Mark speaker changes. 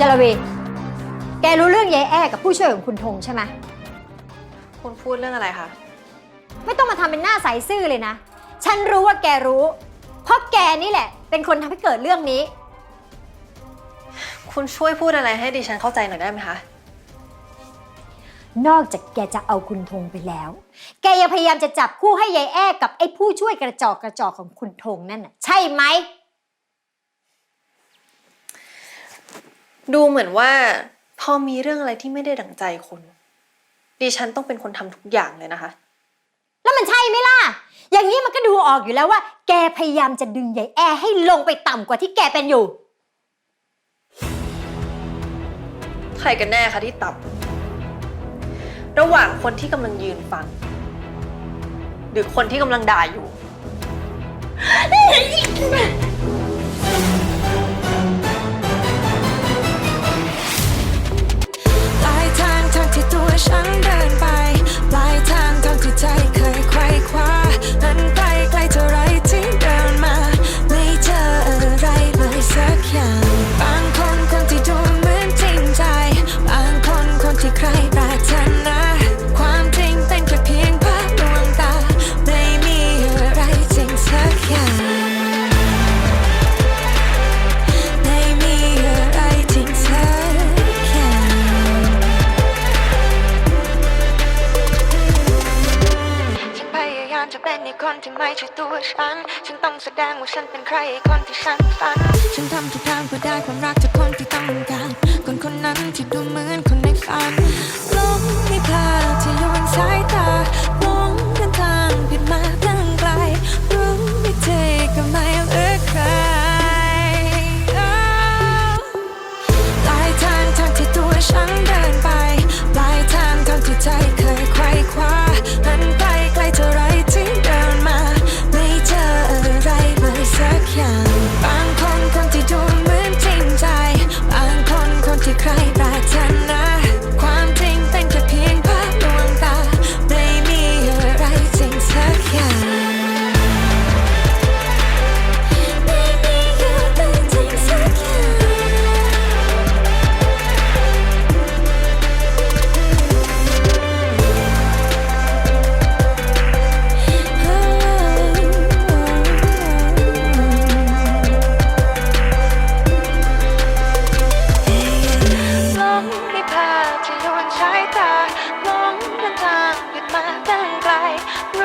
Speaker 1: จรวี แกรู้เรื่องยายแอ้กับผู้ช่วยของคุณธงใช่ไหม
Speaker 2: คุณพูดเรื่องอะไรคะ
Speaker 1: ไม่ต้องมาทำเป็นหน้าใสซื่อเลยนะ ฉันรู้ว่าแกรู้ เพราะแกนี่แหละ เป็นคนทำให้เกิดเรื่องนี้
Speaker 2: คุณช่วยพูดอะไรให้ดิฉันเข้าใจหน่อยได้ไหมคะ
Speaker 1: นอกจากแกจะเอาคุณธงไปแล้ว แกยังพยายามจะจับคู่ให้ยายแอ้กับไอ้ผู้ช่วยกระจอกกระจอกของคุณธงนั่นน่ะใช่ไหม
Speaker 2: ดูเหมือนว่า พอมีเรื่องอะไรที่ไม่ได้ดั่งใจคุณ ดิฉันต้องเป็นคนทำทุกอย่างเลยนะคะ
Speaker 1: แล้วมันใช่ไหมล่ะ อย่างนี้มันก็ดูออกอยู่แล้วว่า แกพยายามจะดึงยายแอ้ให้ลงไปต่ำกว่าที่แกเป็นอยู่
Speaker 2: ใครกันแน่คะที่ต่ำระหว่างคนที่กำลังยืนฟัง หรือคนที่กำลังด่าอยู่า
Speaker 3: ยามจะเป็นอีกคนที่ไม่ใช่ตัวฉัน ฉันต้องแสดงว่าฉันเป็นใครอีกคนที่ฉันฝัน ฉันทำทุกทางเพื่อได้ความรักจากคนที่ต้องการ